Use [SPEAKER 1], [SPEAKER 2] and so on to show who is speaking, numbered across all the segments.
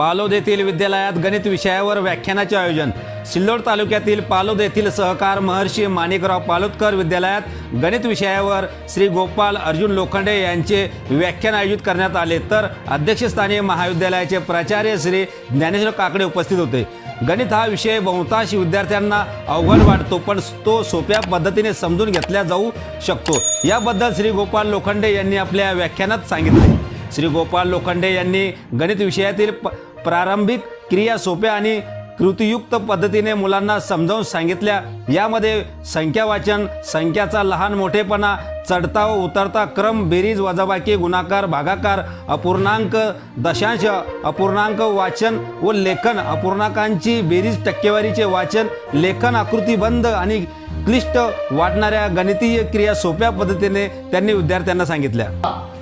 [SPEAKER 1] पालोद येथील विद्यालयात गणित विषयावर व्याख्यानाचे आयोजन. सिल्लोड तालुक्यातील पालोद येथील सहकार महर्षी माणिकराव पालोदकर विद्यालयात गणित विषयावर श्री गोपाल अर्जुन लोखंडे यांचे व्याख्यान आयोजित करण्यात आले. तर अध्यक्षस्थानी महाविद्यालयाचे प्राचार्य श्री ज्ञानेश्वर काकडे उपस्थित होते. गणित हा विषय बहुतांश विद्यार्थ्यांना अवघड वाटतो पण तो सोप्या पद्धतीने समजून घेतला जाऊ शकतो. याबद्दल श्री गोपाल लोखंडे यांनी आपल्या व्याख्यानात सांगितले. श्री गोपाल लोखंडे यांनी गणित विषयातील प प्रारंभिक क्रिया सोप्या आणि कृतीयुक्त पद्धतीने मुलांना समजावून सांगितल्या. यामध्ये संख्या वाचन संख्याचा लहान मोठेपणा चढता व उतरता क्रम बेरीज वजाबाकी गुणाकार भागाकार अपूर्णांक दशांश अपूर्णांक वाचन व लेखन. अपूर्णांकांची बेरीज टक्केवारीचे वाचन लेखन आकृतीबंध आणि क्लिष्ट वाटणाऱ्या गणितीय क्रिया सोप्या पद्धतीने त्यांनी विद्यार्थ्यांना सांगितल्या.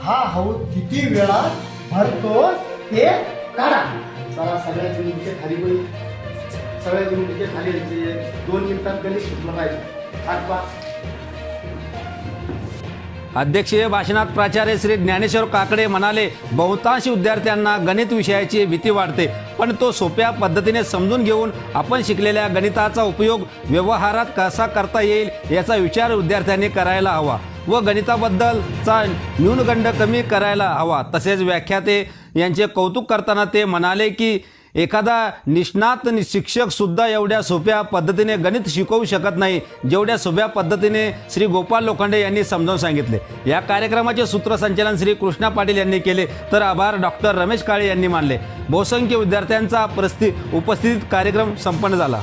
[SPEAKER 2] हा हौद किती वेळा भरतो हे काढा. चला सगळ्याची मुख्य खाली बळी सगळ्याची मुख्य खाली यायचे. म्हणजे दोन मिनिटात गणित सुटलं पाहिजे. आठवा
[SPEAKER 1] अध्यक्षीय भाषणात प्राचार्य श्री ज्ञानेश्वर काकडे म्हणाले बहुतांश विद्यार्थ्यांना गणित विषयाची भीती वाटते पण तो सोप्या पद्धतीने समजून घेऊन आपण शिकलेल्या गणिताचा उपयोग व्यवहारात कसा करता येईल याचा विचार विद्यार्थ्यांनी करायला हवा. व गणिताबद्दलचा न्यूनगंड कमी करायला हवा. तसेच व्याख्याते यांचे कौतुक करताना ते म्हणाले की एखादा निष्णात शिक्षकसुद्धा एवढ्या सोप्या पद्धतीने गणित शिकवू शकत नाही जेवढ्या सोप्या पद्धतीने श्री गोपाल लोखंडे यांनी समजावून सांगितले. या कार्यक्रमाचे सूत्रसंचालन श्री कृष्णा पाटील यांनी केले तर आभार डॉक्टर रमेश काळे यांनी मानले. बहुसंख्य विद्यार्थ्यांचा परिस्थिती उपस्थित कार्यक्रम संपन्न झाला.